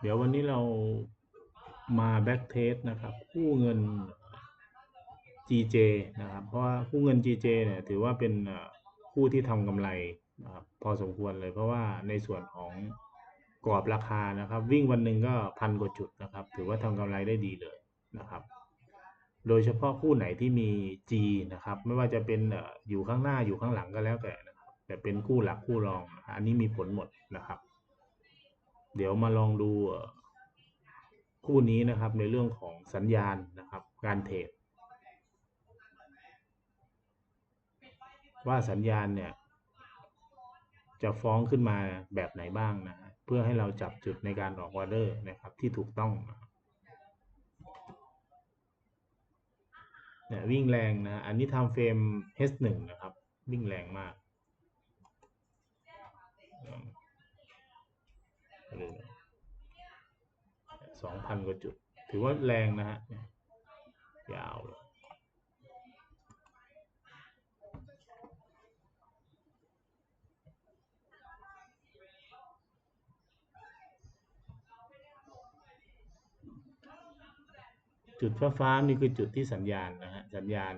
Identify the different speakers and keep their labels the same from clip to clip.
Speaker 1: เดี๋ยววันนี้เรามาแบ็กเทสนะครับกู้เงิน GJ นะครับ เพราะว่ากู้เงิน GJ เนี่ยถือว่าเป็นคู่ที่ทำกำไรนะครับพอสมควรเลยเพราะว่าในส่วนของกรอบราคานะครับ วิ่งวันหนึ่งก็พันกว่าจุดนะครับ ถือว่าทำกำไรได้ดีเลยนะครับ โดยเฉพาะคู่ไหนที่มี G นะครับ ไม่ว่าจะเป็นอยู่ข้างหน้าอยู่ข้างหลังก็แล้วแต่นะครับแต่เป็นคู่หลักคู่รอง อันนี้มีผลหมดนะครับ เดี๋ยวมาลองดูคู่นี้นะครับในเรื่องของสัญญาณนะครับการเทรดว่าสัญญาณเนี่ย จะฟ้องขึ้นมาแบบไหนบ้างนะเพื่อให้เราจับจุดในการออกออเดอร์นะครับที่ถูกต้องเนี่ยวิ่งแรงนะอันนี้ทำเฟรม H1 นะครับ วิ่งแรงมาก สองพันกว่าจุด ถือว่าแรงนะฮะ ยาวเลยจุดฟ้าฟ้านี่คือจุดที่สัญญาณนะฮะสัญญาณ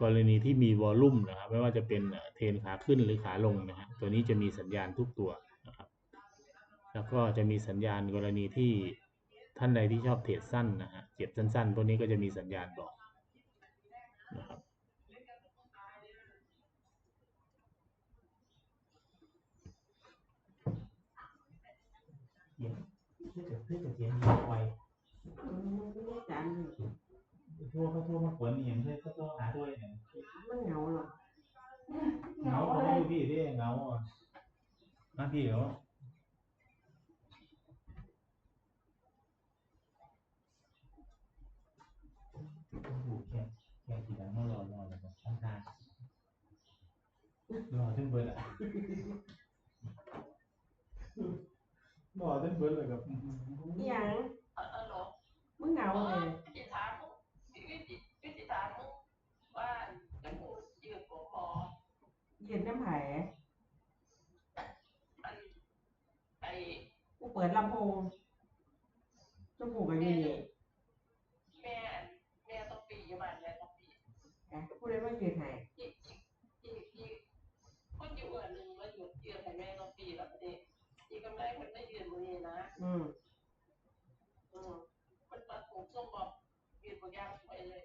Speaker 1: กรณีที่มีวอลลุ่มนะครับไม่ว่าจะเป็นเทนขาขึ้นหรือขาลงนะฮะตัวนี้จะมีสัญญาณทุกตัว แล้วก็จะมีสัญญาณกรณีที่ท่านใดที่ชอบเทรดสั้นนะฮะเก็บสั้นๆพวกนี้ก็จะมีสัญญาณบอกนะครับเพื่อจะเพื่อจะเทียนไว
Speaker 2: จัน
Speaker 1: ทั่วเขาทั่วมาขวนอย่างเช่นเขาต้องหาด้วยเนี่ย
Speaker 2: มันเหงาหรอก
Speaker 1: เหงาเขาไม่ดูพี่ดิเหงาอะมาพี่เหรอโอ้โหแค่ แค่ทีหลังรอรอเลยแบบข้างทางรอจนเบิดอะรอจนเบิดเลยครับ
Speaker 2: อีหยัง
Speaker 3: เออเหรอ
Speaker 2: มึงเหงา
Speaker 3: เอ
Speaker 2: เล
Speaker 3: อย พี่ถามมึงพี่วิจิพี่จิถามมึงว่าจะพูดยืดผมพอ
Speaker 2: ยืนน้ำไผ่
Speaker 3: มันไอ้
Speaker 2: กูเปิดลำโพงจมูกไอ้นี่
Speaker 3: แม่แม่ต้องปีอยู่บ้านแม่ต้องปี
Speaker 2: อะกูเลยว่ายืนไห้
Speaker 3: ที่ที่ที่ที่คนอยู่อันหนึ่งแล้วอยู่ยืนให้แม่ต้องปีแล้วประเดี๋ยวที่กำไรมันไม่ยืนมื อนี้นะ
Speaker 2: อืม
Speaker 3: อืมมันมาถูกส่งบอกยืนบางอย่างสวยเลย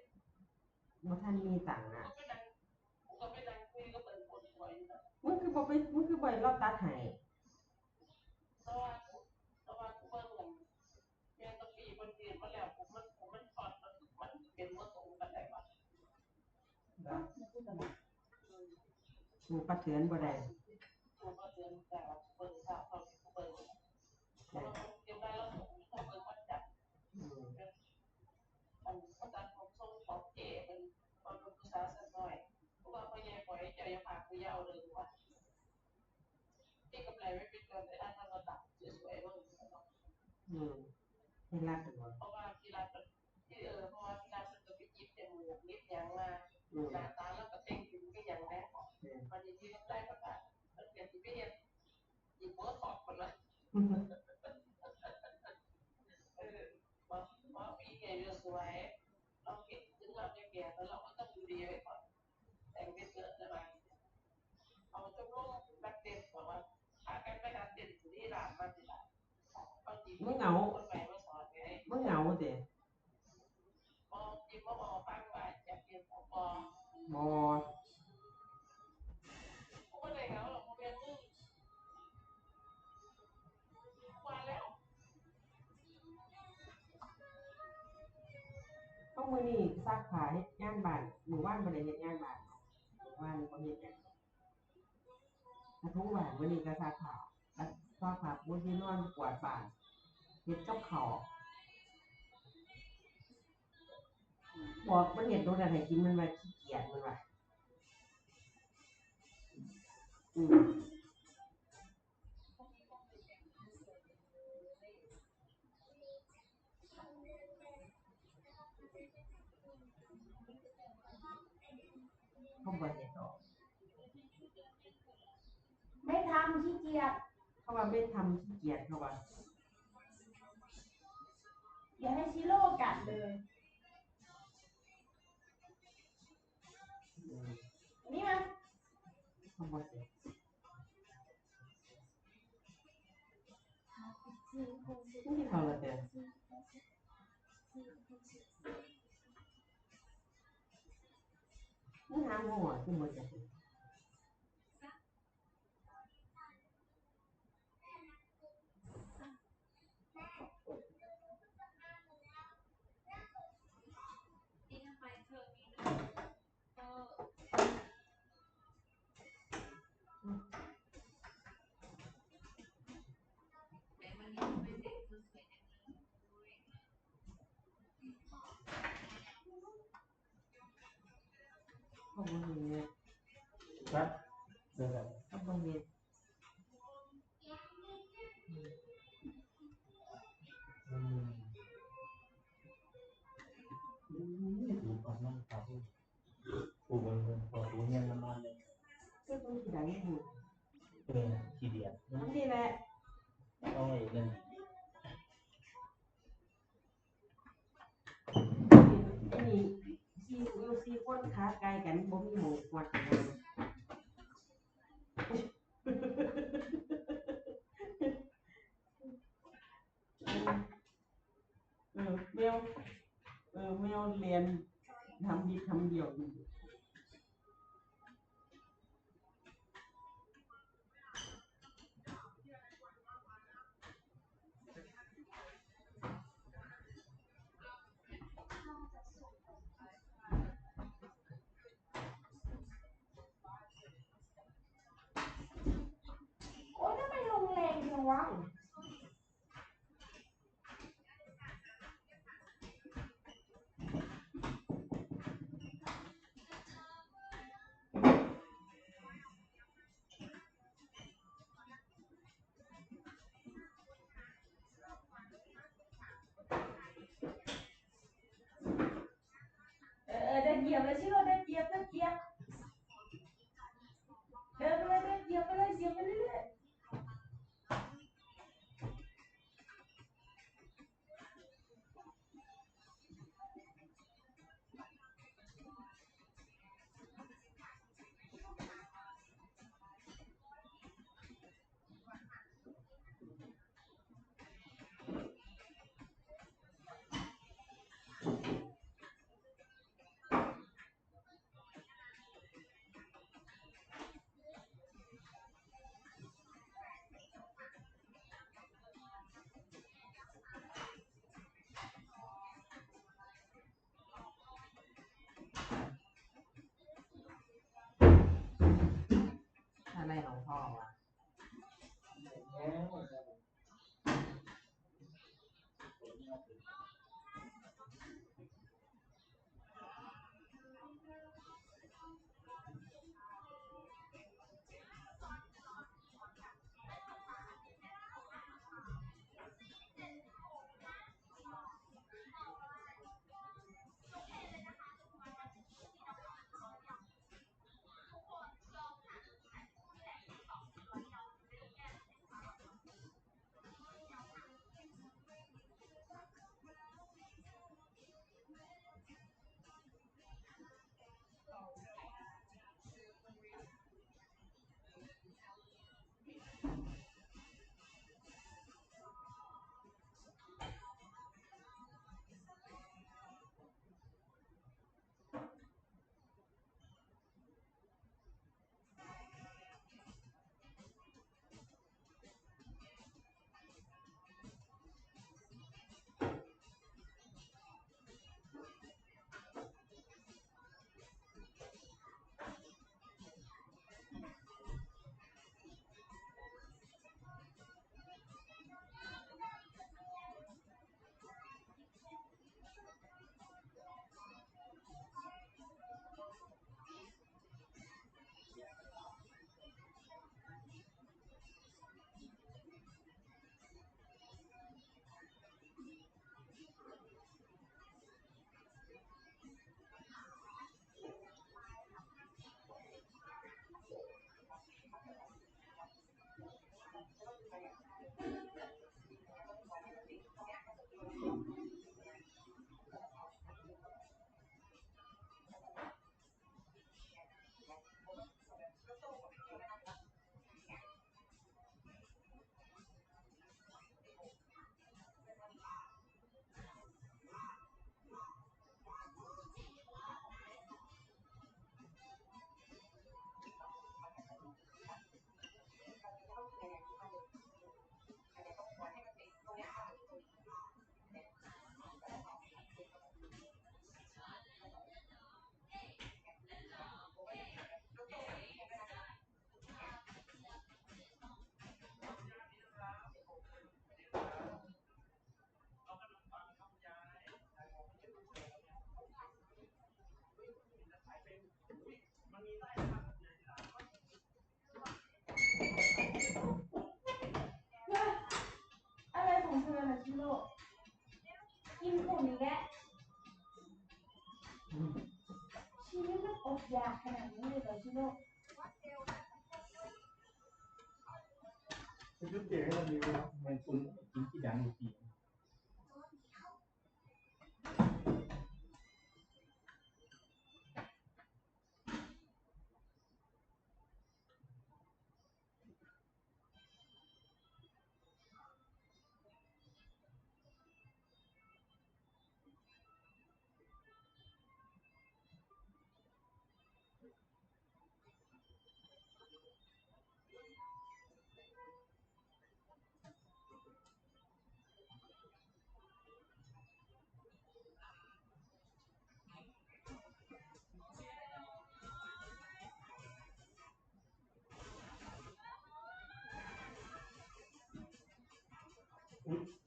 Speaker 2: บ่ท่านมีตังค์อะ
Speaker 3: ก็ไปนั่งก็ไปนั่งคุยก็เปิดคนสวยอยู่นะ
Speaker 2: มึงคือบ่ไปมึงคือบ่รอบตัดไห้
Speaker 3: เพราะว่าเพราะว่ากูเบิ่งมันแม่ต้องปีมันยืนมาแล้วผมมันผมมันถอดมันมันเป็นว่าตรงกันได้ปะ
Speaker 2: กูปะเถือนบ่ได้
Speaker 3: ผมก็เดินแต่เบิ่งข่าวเขาเบิ่งแล้วเดี๋ยวได้แล้วผมก็เบิ่งวันจันทร์
Speaker 2: อืม
Speaker 3: มันก็ตัดผมทรงของเก๋เป็นตอนเป็นผู้สาวสักหน่อยเพราะว่าพ่อใหญ่ปล่อยใจ ยาคุยยาวเลยว่าที่กำไรไม่เป็นเกินแต่ถ้าเราตัดสวยๆบ้าง
Speaker 2: อืมให้รักกัน
Speaker 3: เพราะว่าที่ร้าที่เออเพราะว่าที่รักมันจะไปยิบจมูนิดยังมา
Speaker 2: อืม
Speaker 3: หน้าตาแล้วก็เต้งถึงก็อย่างแน่มันยังที่งได้ประกาศมันเปลี่ยนที่ไม่เห็นหยิบหัวถอดหมดเละ มือนี้
Speaker 2: ซักผ้าเฮ็ดงานบ้านหมู่บ้านบ่ได้เฮ็ดงานบ้านหมู่านบ่เฮ็ดหยังกระทุ้งบ้านมื้อนี้ก็ซักผ้าซักผ้าบ่สินอนกวาดบ้านเฮ็ดกับข้าวบอกมันเห็นโดนอะไรกินมันว่าขี้เกียจมันว่าอืม เขาบ่เฮ็ดดอก
Speaker 4: ไม่ทำขี้เกียจ
Speaker 2: เขาว่าไม่ทำขี้เกียจเขาว่า
Speaker 4: อย่าให้ชิโร่กัดเลยนี่มา
Speaker 2: เขาบอกเสียนี่เขาละเด้ อนี่หาง หัวที่มันจะเป็นเขาบอกเห็นเนี่ย
Speaker 1: ครับเดี๋ยวก่อน
Speaker 2: เขาบอกเห็น
Speaker 1: อืมอืมถูกต้องนะครับถูกมันเป็นตัวรู้ยมันนอนเลย
Speaker 2: ก็ต้องที่ไหนอยู่
Speaker 1: เออขี้เดียดมัน
Speaker 2: นี่แหละ
Speaker 1: ต้องไอ้เรื่อง
Speaker 2: ไอ้นี่ซีอยู่ซี คนขาไกลกันบ่มีหมูกวัดเลยเออแมวเออแมวเรียนทำดีทำเดียวอยู่
Speaker 4: รงจังวะเออเ dạ
Speaker 1: hay là những người gọi chi bộ Thế trước kia là nhiều mình cũng chính chỉ đáng một tỷ
Speaker 5: Oops.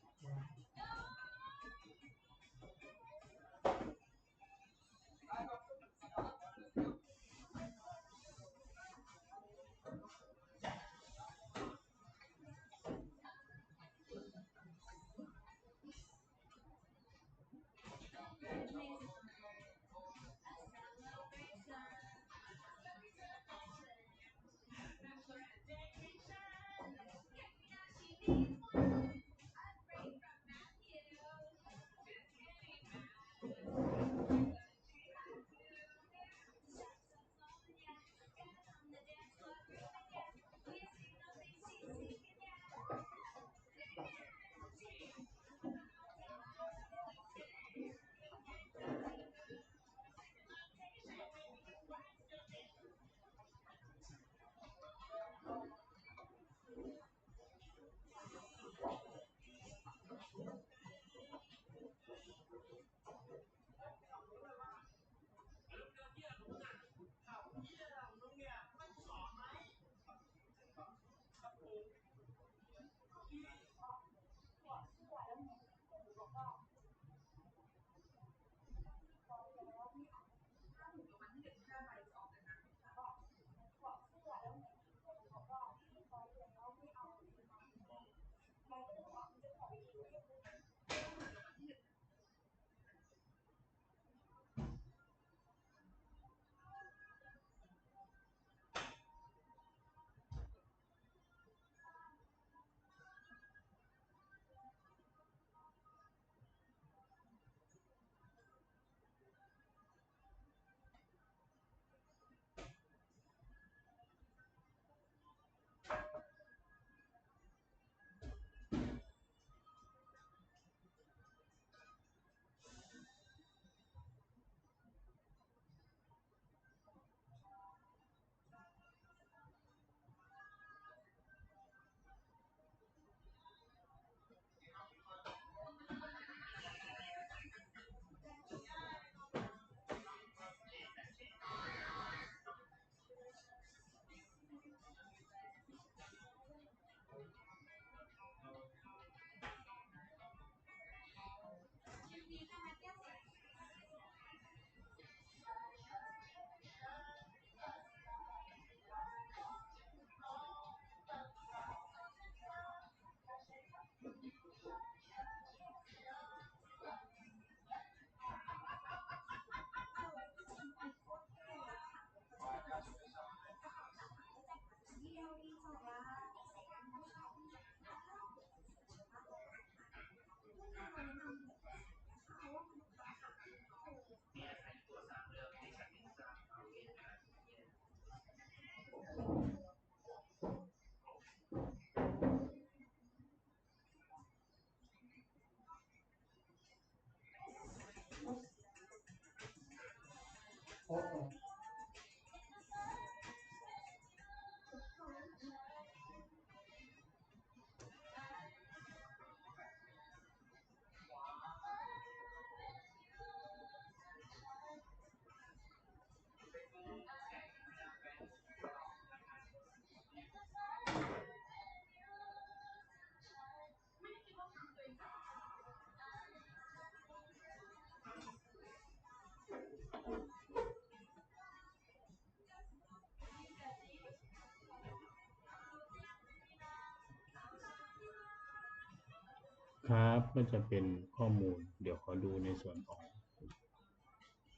Speaker 1: ครับก็จะเป็นข้อมูล เดี๋ยวขอดูในส่วนของ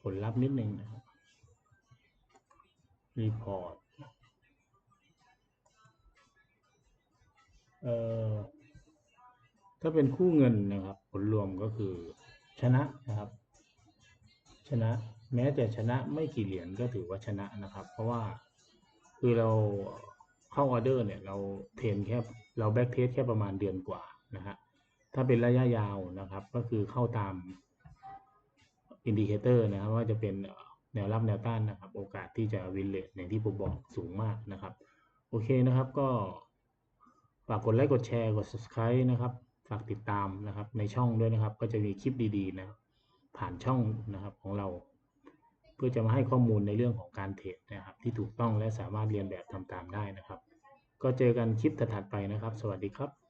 Speaker 1: ผลลัพธ์นิดนึงนะครับรีพอร์ตเอ่อถ้าเป็นคู่เงินนะครับ ผลรวมก็คือชนะนะครับ ชนะแม้จะชนะไม่กี่เหรียญก็ถือว่าชนะนะครับ เพราะว่าคือเราเข้าออเดอร์เนี่ยเราเทรนแค่เราแบ็กเทสแค่ประมาณเดือนกว่านะฮะ ถ้าเป็นระยะยาวนะครับ ก็คือเข้าตามอินดิเคเตอร์นะครับว่าจะเป็นแนวรับแนวต้านนะครับ โอกาสที่จะวินเลทอย่างที่ผมบอกสูงมากนะครับ โอเคนะครับก็ฝากกดไลค์กดแชร์กด subscribe นะครับ ฝากติดตามนะครับในช่องด้วยนะครับ ก็จะมีคลิปดีๆนะครับผ่านช่องนะครับของเรา เพื่อจะมาให้ข้อมูลในเรื่องของการเทรดนะครับ ที่ถูกต้องและสามารถเรียนแบบทำตามได้นะครับ ก็เจอกันคลิปถัดๆไปนะครับ สวัสดีครับ